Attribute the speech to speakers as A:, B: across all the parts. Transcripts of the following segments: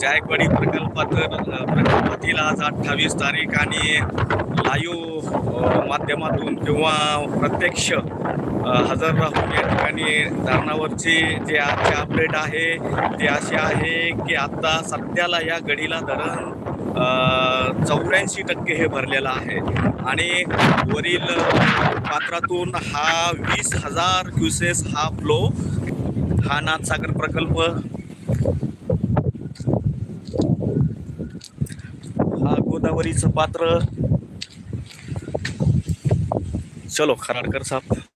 A: जायकवाडी प्रकल्पात प्रकल्पातील आज अठ्ठावीस तारीख आणि लाईव्ह माध्यमातून किंवा प्रत्यक्ष हजर राहून या ठिकाणी धरणावरचे जे आजचे अपडेट आहे ते असे आहे की आत्ता सध्याला या गडीला धरण चौऱ्याऐंशी टक्के हे भरलेलं आहे. आणि वरील पात्रातून हा वीस हजार क्युसेस हा फ्लो हा नाथसागर प्रकल्प हा गोदावरीचं पात्र. चलो खराडकर साहब.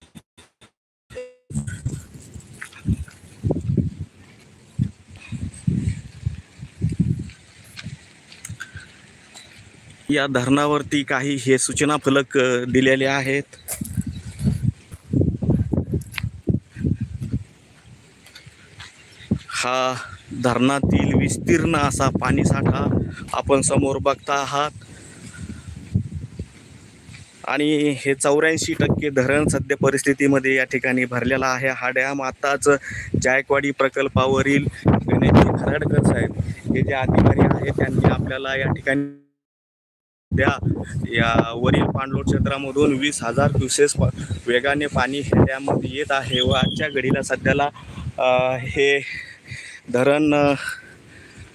A: या धरणावरती काही हे सूचना फलक दिलेले आहेत? हा धरणातील विस्तीर्ण असा पाणीसाठा आपण समोर बघता आहात. आणि हे चौऱ्याऐंशी टक्के धरण सध्या परिस्थितीमध्ये या ठिकाणी भरलेला आहे. हा डॅम आताच जायकवाडी प्रकल्पावरील गणेशजी खराडकर साहेब हे जे अधिकारी आहेत त्यांनी आपल्याला या ठिकाणी सध्या या वरील पाणलोट क्षेत्रामधून वीस हजार क्युसेस प- वेगाने पाणी हे डॅममध्ये येत आहे व आजच्या घडीला सध्याला हे धरण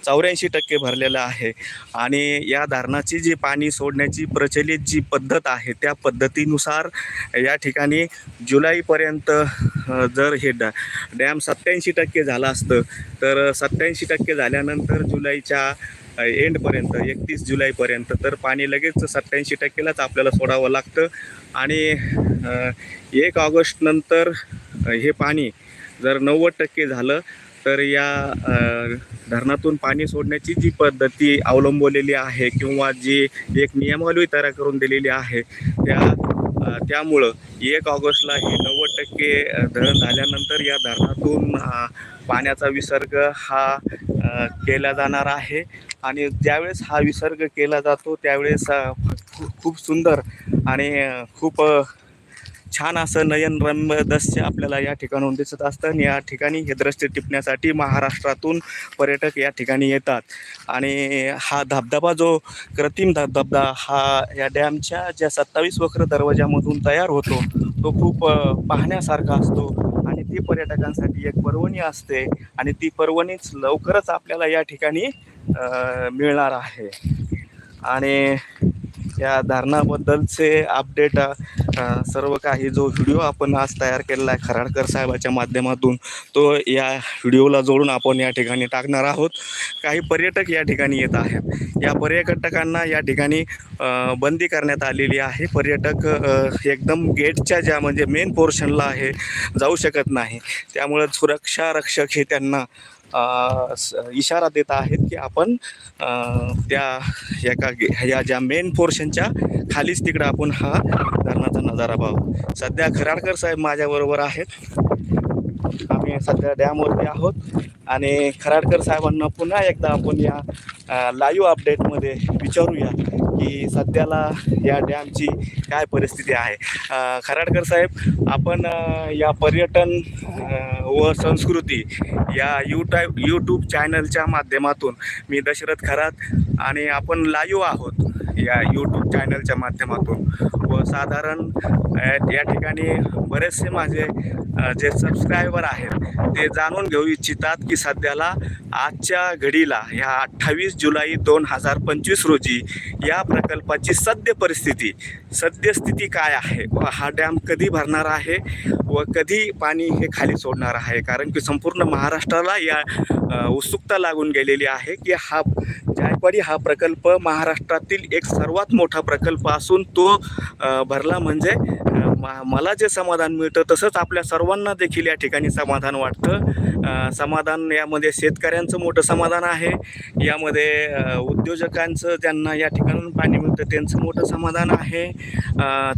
A: चौऱ्याऐंशी टक्के भरलेलं आहे. आणि या धरणाची जी पाणी सोडण्याची प्रचलित जी पद्धत आहे त्या पद्धतीनुसार या ठिकाणी जुलैपर्यंत जर हे डॅ डॅम सत्याऐंशी टक्के झालं असतं तर सत्याऐंशी टक्के झाल्यानंतर जुलैच्या एंडपर्यंत एकतीस जुलैपर्यंत तर पाणी लगेच सत्याऐंशी टक्केलाच आपल्याला सोडावं लागतं. आणि एक ऑगस्टनंतर हे पाणी जर नव्वद टक्के झालं तर या धरणातून पाणी सोडण्याची जी पद्धती अवलंबवलेली आहे किंवा जी एक नियमावली तयार करून दिलेली आहे त्या त्यामुळं एक ऑगस्टला हे नव्वद टक्के धरण झाल्यानंतर या धरणातून पाण्याचा विसर्ग हा केला जाणार आहे. आणि ज्यावेळेस हा विसर्ग केला जातो त्यावेळेस खूप सुंदर आणि खूप छान असं नयनरम्य दृश्य आपल्याला या ठिकाणून दिसत असतं. आणि या ठिकाणी हे दृश्य टिपण्यासाठी महाराष्ट्रातून पर्यटक या ठिकाणी येतात. आणि हा धबधबा जो कृत्रिम धबधबा हा या डॅमच्या ज्या सत्तावीस वक्र दरवाजामधून तयार होतो तो खूप पाहण्यासारखा असतो. आणि ती पर्यटकांसाठी एक पर्वणी असते आणि ती पर्वणीच लवकरच आपल्याला या ठिकाणी मिळणार आहे. आणि या धारणाबद्दलचे अपडेट सर्व काही जो व्हिडिओ आपण आज तयार केलेला आहे खराडकर साहेबाच्या माध्यमातून तो या व्हिडिओला जोडून आपण या ठिकाणी टाकणार आहोत. काही पर्यटक या ठिकाणी येत आहेत. या पर्यटकांना या ठिकाणी बंदी करण्यात आलेली आहे. पर्यटक एकदम गेटच्या ज्या म्हणजे मेन पोर्शनला आहे जाऊ शकत नाही. त्यामुळं सुरक्षा रक्षक हे त्यांना इशारा देत आहेत की आपण त्या एका गे- ह्या ज्या मेन पोर्शनच्या खालीच तिकडं आपण हा धरणाचा नजारा पाहू. सध्या खराडकर साहेब माझ्याबरोबर आहेत. आम्ही सध्या डॅमवरती आहोत. आणि खराडकर साहेबांना पुन्हा एकदा आपण या लाईव्ह अपडेटमध्ये विचारूया. की सध्याला या डॅमची काय परिस्थिती आहे? खराडकर साहेब आपण या पर्यटन व संस्कृती या यूटाय यूट्यूब चॅनलच्या माध्यमातून मी दशरथ खरात आणि आपण लाईव्ह आहोत. या यूट्यूब चॅनलच्या माध्यमातून व साधारण या ठिकाणी बरेचसे माझे जे सबस्क्रायबर आहेत ते जाणून घेऊ इच्छितात की सध्याला आजच्या घडीला ह्या अठ्ठावीस जुलै दोन हजार पंचवीस रोजी या प्रकल्पाची सद्य परिस्थिती सद्यस्थिती काय आहे? व हा डॅम कधी भरणार आहे? व कधी पाणी हे खाली सोडणार आहे? कारण की संपूर्ण महाराष्ट्राला या उत्सुकता लागून गेलेली आहे की हा जायकवाडी हा प्रकल्प महाराष्ट्रातील एक सर्वात मोठा प्रकल्प असून तो भरला म्हणजे मला जे समाधान मिळतं तसंच आपल्या सर्वांना देखील या ठिकाणी समाधान वाटतं. समाधान यामध्ये शेतकऱ्यांचं मोठं समाधान आहे. यामध्ये उद्योजकांचं ज्यांना या ठिकाणून पाणी मिळतं त्यांचं मोठं समाधान आहे.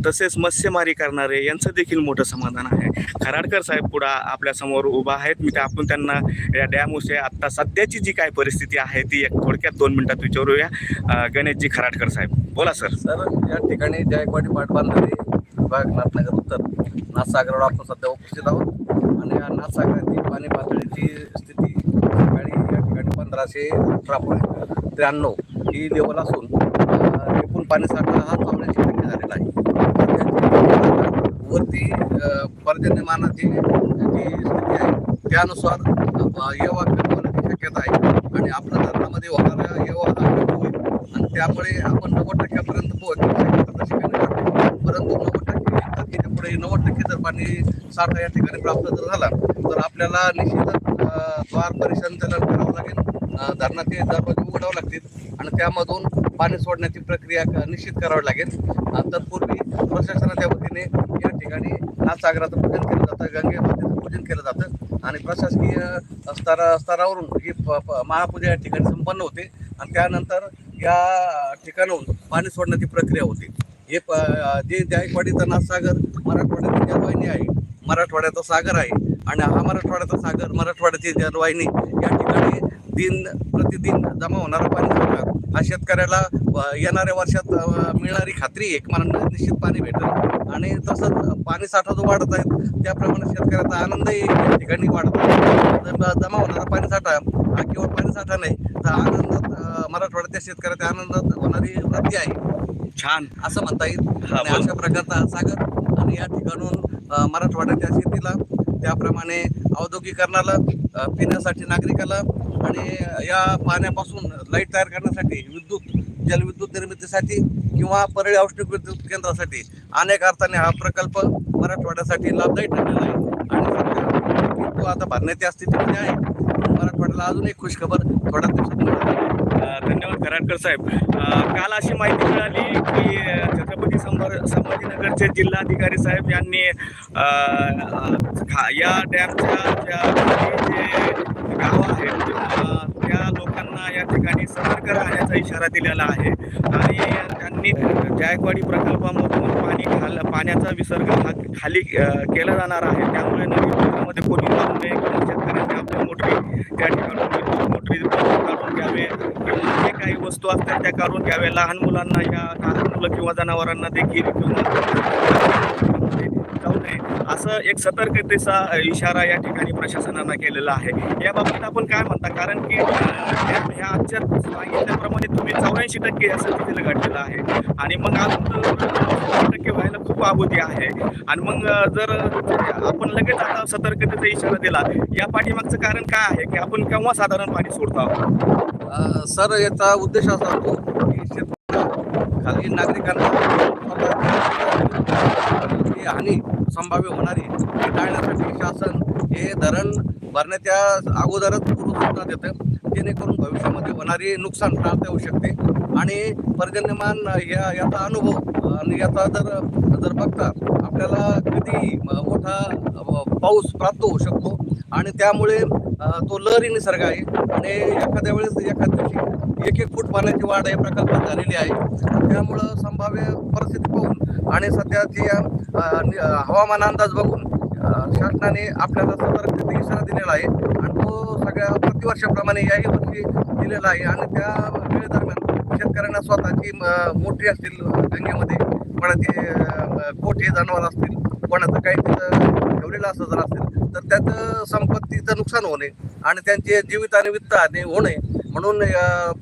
A: तसेच मत्स्यमारी करणारे यांचं देखील मोठं समाधान आहे. खराडकर साहेब पुढं आपल्यासमोर उभा आहेत. मी त्या आपण त्यांना या डॅमविषयी आत्ता सध्याची जी काय परिस्थिती आहे ती एक थोडक्यात दोन मिनिटात विचारूया. गणेशजी खराडकर साहेब बोला सर.
B: सर या ठिकाणी जायकवाडी पाटबंधारे विभाग नाथनगर उत्तर. नाथसागरावर आपण सध्या उपस्थित आहोत. आणि या नाथसागराची पाणी पातळीची स्थिती सकाळी या ठिकाणी पंधराशे अठरा पॉईंट त्र्याण्णव ही लेवल असून अं, एकूण पाणीसाठा हा चौऱ्याऐंशी टक्के झालेला आहे. वरती पर्जन्यमानाची जी स्थिती आहे त्यानुसार येवा कमी होण्याची शक्यता आहे. आणि आपल्या धरणामध्ये होणारा येवा हा कमी होईल आणि त्यामुळे आपण नव्वद टक्क्यापर्यंत पोहोचण्याची शक्यता तशी कमी वाटते परंतु नव्वद टक्के नव्वद टक्के जर पाणी साठा या ठिकाणी प्राप्त जर झाला तर आपल्याला निश्चितच द्वार द्वार त्याला करावं लागेल. धरणा धरणाचे दरवाजे उघडावं लागतील आणि त्यामधून पाणी सोडण्याची प्रक्रिया निश्चित करावी लागेल. तत्पूर्वी प्रशासनाच्या वतीने या ठिकाणी नाथसागराचं पूजन केलं जातं गंगे मातेचं पूजन केलं जातं आणि प्रशासकीय स्तरा स्तरावरून ही प- महापूजा या ठिकाणी संपन्न होते आणि त्यानंतर या ठिकाणाहून पाणी सोडण्याची प्रक्रिया होते. हे प जे जायकवाडीचा नाथसागर मराठवाड्याची जलवाहिनी आहे मराठवाड्याचा सागर आहे. आणि हा मराठवाड्याचा सागर मराठवाड्याची जलवाहिनी या ठिकाणी दिन प्रतिदिन जमा होणारा पाणी साठा हा शेतकऱ्याला येणाऱ्या वर्षात मिळणारी खात्री एक मला निश्चित पाणी भेटेल. आणि तसंच पाणी साठा जो वाढत आहे त्याप्रमाणे शेतकऱ्याचा आनंदही या ठिकाणी वाढत आहे. जमा होणारा पाणी साठा हा केवळ पाणी साठा नाही तर आनंदात मराठवाड्यात मराठवाड्याच्या शेतकऱ्याच्या आनंदात होणारी वृद्धी आहे.
A: छान
B: असं म्हणता येईल. आणि. अशा प्रकारचा हा सागर. आणि या ठिकाणून मराठवाड्याच्या शेतीला त्याप्रमाणे औद्योगिकरणाला पिण्यासाठी नागरिकाला आणि या पाण्यापासून लाइट तयार करण्यासाठी विद्युत जलविद्युत निर्मितीसाठी किंवा परळी औष्णिक विद्युत केंद्रासाठी अनेक अर्थाने हा प्रकल्प मराठवाड्यासाठी लाभदायी ठरलेला आहे. आणि सध्या आता भरण्याच्या स्थितीमध्ये आहे. मराठवाड्याला अजून एक खुशखबर थोड्या दिवसात
A: धन्यवाद कराडकर साहेब. काल अशी माहिती मिळाली की छत्रपती संभार संभाजीनगरचे जिल्हाधिकारी साहेब यांनी या डॅमच्या ज्या जे गाव आहेत त्या लोक त्यांना या ठिकाणी सतर्क राहण्याचा इशारा दिलेला आहे. आणि त्यांनी जायकवाडी प्रकल्पामधून पाणी खाल पाण्याचा विसर्ग हा खाली केला जाणार आहे. त्यामुळे नदी पात्रामध्ये कोणी जाऊ नये किंवा शेतकऱ्यांनी आपल्या मोटरी त्या ठिकाणी मोटरी काढून घ्यावे. जे काही वस्तू असतात त्या काढून घ्याव्या. लहान मुलांना या लहान मुलं किंवा जनावरांना देखील किंवा असं एक सतर्कतेचा इशारा या ठिकाणी प्रशासनानं केलेला आहे. या बाबतीत आपण काय म्हणता? कारण की ह्या आजच्या सांगितल्याप्रमाणे तुम्ही चौऱ्याऐंशी टक्के या स्थितीला घडलेलं आहे. आणि मग अजून टक्के व्हायला खूप आबुती आहे. आणि मग जर आपण लगेच आता सतर्कतेचा इशारा दिला या पाठीमागचं कारण काय आहे? की आपण केव्हा साधारण पाणी सोडतो आहोत?
B: सर याचा उद्देश असा होतो की खाली नागरिकांना ही हानी संभाव्य होणारी टाळण्यासाठी शासन हे धरण भरण्याच्या अगोदरच पूर्वसूचना देतं. जेणेकरून भविष्यामध्ये होणारी नुकसान टाळता येऊ शकते. आणि पर्जन्यमान या याचा अनुभव आणि याचा जर जर बघता आपल्याला किती मोठा पाऊस प्राप्त होऊ शकतो. आणि त्यामुळे तो लहरी निसर्ग आहे. आणि एखाद्या वेळेस एखाद्या दिवशी एक एक फूट पाण्याची वाढ या प्रकल्पात झालेली आहे. त्यामुळं संभाव्य परिस्थिती पाहून आणि सध्याची हवामान अंदाज बघून शासनाने आपल्याला सतर्कतेचा इशारा दिलेला आहे आणि तो सगळ्या प्रतिवर्षाप्रमाणे याही वर्षी दिलेला आहे आणि त्या वेळेदरम्यान शेतकऱ्यांना स्वतःची म- मोठी असतील गंगेमध्ये कोणाचे कोठे जनावर असतील कोणाचं काही तिथं ठेवलेलं असं जर असेल तर त्यात संपत्तीचं नुकसान होणे आणि त्यांचे जीवित आणि वित्त होणे म्हणून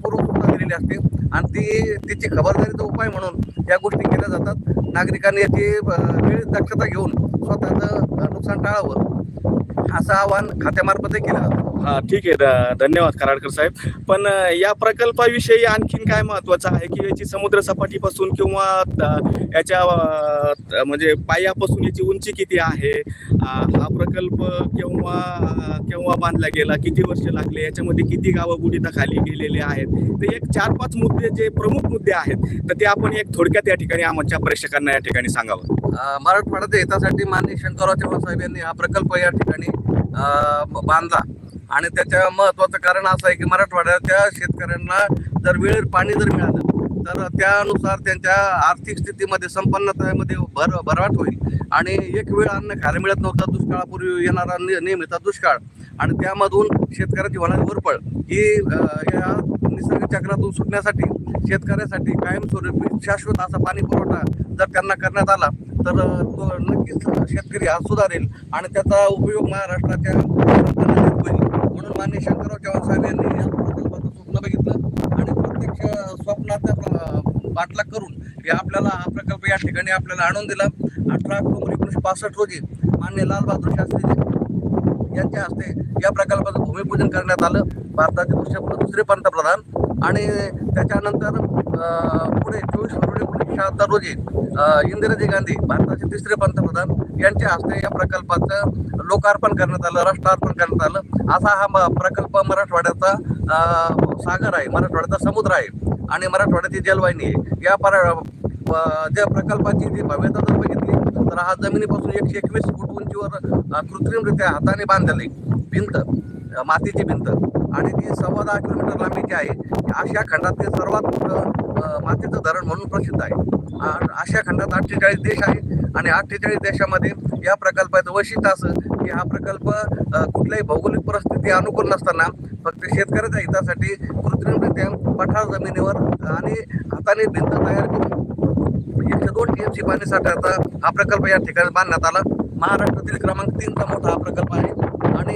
B: पूर्वसूचना दिलेली असते. आणि ती तिची खबरदारीचा उपाय म्हणून या गोष्टी केल्या जातात. नागरिकांनी याची वेळ दक्षता घेऊन स्वतःचं नुकसान टाळावं. असं आवाहन खात्यामार्फतही केलं जातं.
A: हा ठीक आहे. धन्यवाद कराडकर साहेब. पण या प्रकल्पाविषयी आणखीन काय महत्वाचं आहे की याची समुद्र सपाटीपासून किंवा याच्या म्हणजे पायापासून याची उंची किती आहे? हा प्रकल्प केव्हा केव्हा बांधला गेला? किती वर्ष लागले? याच्यामध्ये किती गावं बुडीता खाली गेलेले आहेत? तर एक चार पाच मुद्दे जे प्रमुख मुद्दे आहेत तर ते आपण एक थोडक्यात या ठिकाणी आमच्या प्रेक्षकांना या ठिकाणी सांगावं.
B: मराठवाड्याच्या हितासाठी माननीय शंकरराव चव्हाण साहेब यांनी हा प्रकल्प या ठिकाणी बांधला. आणि त्याच्या महत्वाचं कारण असं आहे की मराठवाड्याच्या शेतकऱ्यांना जर वेळेवर पाणी जर मिळालं तर त्यानुसार त्यांच्या आर्थिक स्थितीमध्ये संपन्नतेमध्ये भर भरवाट होईल. आणि एक वेळ अन्न खायला मिळत नव्हता दुष्काळापूर्वी येणारा नि- नेहमीचा दुष्काळ. आणि त्यामधून शेतकऱ्याची होणारी वरपळ ही या निसर्ग चक्रातून सुटण्यासाठी शेतकऱ्यासाठी कायमस्वरूपी शाश्वत असा पाणी पुरवठा जर त्यांना करण्यात आला तर तो नक्कीच शेतकरी हा सुधारेल आणि त्याचा उपयोग महाराष्ट्राच्या होईल. म्हणून माननीय शंकरराव चव्हाण साहेब यांनी या प्रकल्पाचं स्वप्न बघितलं आणि प्रत्यक्ष स्वप्नाचा पाठलाग करून हे आपल्याला हा प्रकल्प या ठिकाणी आपल्याला आणून दिला. अठरा ऑक्टोबर एकोणीसशे पासष्ट रोजी मान्य लालबहादूर शास्त्री यांच्या हस्ते या प्रकल्पाचं भूमिपूजन करण्यात आलं. भारताचे दुसरे दुसरे पंतप्रधान आणि त्याच्यानंतर पुढे चोवीस फेब्रुवारी एकोणीसशे रोजी इंदिराजी गांधी भारताचे तिसरे पंतप्रधान यांच्या हस्ते या प्रकल्पाचं लोकार्पण करण्यात आलं राष्ट्रार्पण करण्यात आलं. असा हा म- प्रकल्प मराठवाड्याचा सागर आहे मराठवाड्याचा समुद्र आहे आणि मराठवाड्याची जलवाहिनी आहे. या पर ज्या प्रकल्पाची जी भव्यता जर बघितली तर हा जमिनीपासून एकशे एकवीस फूट उंचीवर कृत्रिमरित्या हाताने बांधलेली भिंत मातीची भिंत. आणि ती सव्वा दहा किलोमीटर लांबीची आहे आशिया खंडातले सर्वात मोठं मातीचं धरण म्हणून प्रसिद्ध आहे. आशिया खंडात अठ्ठेचाळीस देश आहे आणि अठ्ठेचाळीस देशामध्ये या प्रकल्पाचं वैशिष्ट्य असं की हा प्रकल्प कुठल्याही भौगोलिक परिस्थिती अनुकूल नसताना फक्त शेतकऱ्याच्या हितासाठी कृत्रिमरित्या पठार जमिनीवर आणि हाताने भिंत तयार करून एकशे दोन टीएमसी पाणी साठ्याचा हा प्रकल्प या ठिकाणी बांधण्यात आला. महाराष्ट्रातील क्रमांक तीनचा मोठा हा प्रकल्प आहे. आणि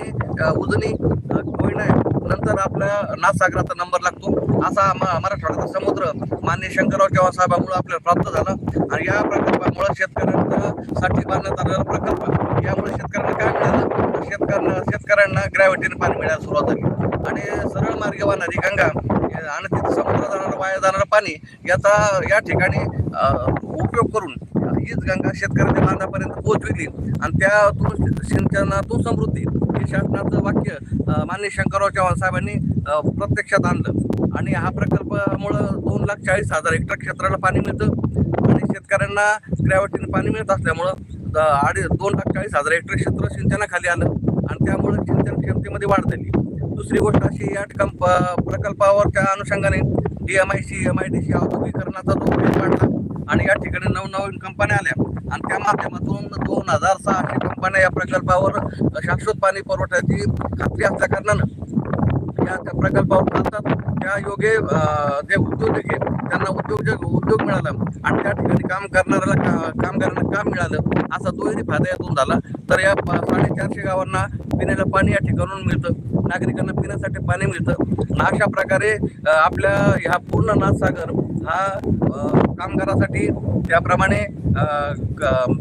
B: उजनी कोयना नंतर आपल्या नाथसागराचा नंबर लागतो. असा मराठवाड्याचा समुद्र माननीय शंकरराव चव्हाण साहेबांमुळे आपल्याला प्राप्त झाला. आणि या प्रकल्पामुळे शेतकऱ्यांसाठी बांधण्यात आलेला प्रकल्प. यामुळे शेतकऱ्यांना काय मिळालं? शेतकऱ्यांना शेतकऱ्यांना ग्रॅव्हिटीने पाणी मिळायला सुरुवात झाली. आणि सरळ मार्गे वाहणारी गंगा आणि तिथं समुद्रात जाणारं वाया जाणारं पाणी याचा या ठिकाणी उपयोग करून हीच गंगा शेतकऱ्यांच्या बांधापर्यंत पोहोचविली. आणि त्यातून सिंचनातून समृद्धी. हे शासनाचं वाक्य माननीय शंकरराव चव्हाण साहेबांनी प्रत्यक्षात आणलं. आणि हा प्रकल्पामुळं दोन लाख चाळीस हजार हेक्टर क्षेत्राला पाणी मिळतं. आणि शेतकऱ्यांना ग्रॅव्हिटीने पाणी मिळत असल्यामुळं द- अडीच दोन लाख चाळीस हजार हेक्टर क्षेत्र सिंचनाखाली आलं. आणि त्यामुळे सिंचन क्षमतेमध्ये वाढ झाली. दुसरी गोष्ट अशी या ठिकाण प्रकल्पावरच्या अनुषंगाने D M I C M I D C औद्योगिकरणाचा जो वाढला. आणि या ठिकाणी नवनवीन कंपन्या आल्या. आणि त्या माध्यमातून दोन हजार सहाशे कंपन्या या प्रकल्पावर शाश्वत पाणी पुरवठ्याची खात्री असल्या कारणानं या त्या प्रकल्पावर चालतात त्या योगे जे उद्योजक आहेत त्यांना उद्योजक उद्योग मिळाला. आणि त्या ठिकाणी काम करणाऱ्याला का- कामगारांना काम मिळालं? असा दुहेरी फायदा यातून झाला. तर या साडेचारशे गावांना पिण्याला पाणी या ठिकाणून मिळतं. नागरिकांना पिण्यासाठी पाणी मिळतं. आणि अशा प्रकारे आपल्या ह्या पूर्ण नाथसागर हा कामगारासाठी त्याप्रमाणे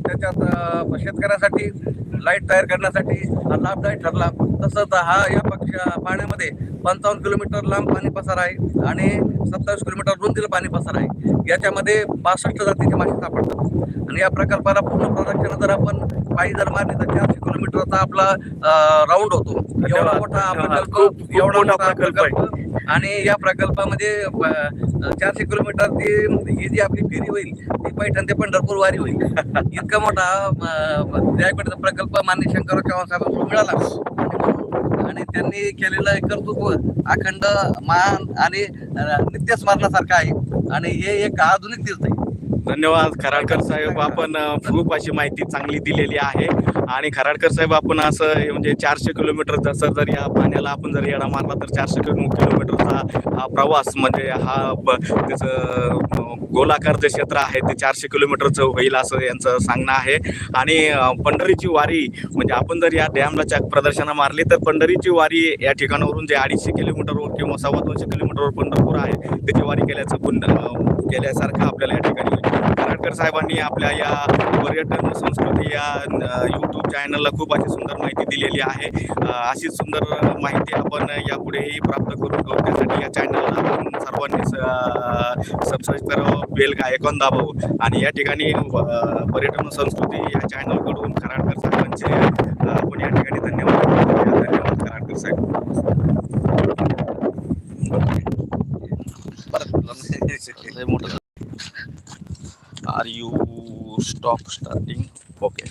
B: त्याच्यात शेतकऱ्यासाठी लाइट तयार करण्यासाठी हा लाभदायक ठरला. तसंच हा या पक्ष पाण्यामध्ये पंचावन्न किलोमीटर लांब पाणी पसार आहे आणि सत्तावीस किलोमीटर रुंदीला पाणी पसार आहे. याच्यामध्ये बासष्ट जातीचे मासे सापडतात. आणि या प्रकल्पाला पूर्ण प्रदक्षिणा जर आपण पायी जर मारली तर चारशे किलोमीटरचा आपला राऊंड होतो. एवढा मोठा. प्रकल्प एवढा
A: मोठा प्रकल्प
B: आणि या प्रकल्पामध्ये चारशे किलोमीटर ती ही जी आपली फेरी होईल ती पैठण ते पंढरपूर वारी होईल. इतका मोठा जायकवाडीचा प्रकल्प माननीय शंकरराव चव्हाण साहेबांना मिळाला. आणि त्यांनी केलेलं कर्तृत्व अखंड मान आणि नित्य स्मरणासारखं आहे. आणि हे एक आधुनिक तीर्थ आहे.
A: धन्यवाद खराडकर साहेब. आपण खूप अशी माहिती चांगली दिलेली आहे. आणि खराडकर साहेब आपण असं म्हणजे चारशे किलोमीटर जसं जर या पाण्याला आपण जर येडा मारला तर चारशे किलो किलोमीटरचा हा प्रवास म्हणजे हा ब- त्याचं गोलाकार जे क्षेत्र आहे ते चारशे किलोमीटरचं होईल असं यांचं सांगणं आहे. आणि पंढरीची वारी म्हणजे आपण जर या डॅमला चक प्रदर्शनं मारली तर पंढरीची वारी या ठिकाणावरून जे अडीचशे किलोमीटरवर किंवा सव्वा दोनशे किलोमीटरवर पंढरपूर आहे त्याची वारी केल्याचं पुन्हा केल्यासारखं आपल्याला या ठिकाणी कराडकर साहेबांनी आपल्या या पर्यटन संस्कृती या यूट्यूब चॅनलला खूप अशी सुंदर माहिती दिलेली आहे अशीच सुंदर माहिती आपण यापुढेही प्राप्त करून घेऊ त्यासाठी या चॅनलला आपण सर्वांनी सबस्क्राईब करावं बेल का ऐकून दाबावं आणि या ठिकाणी पर्यटन संस्कृती या चॅनलकडून कराडकर साहेबांचे आपण या ठिकाणी धन्यवाद धन्यवाद कराडकर साहेब
B: मोठं
A: are you stop starting okay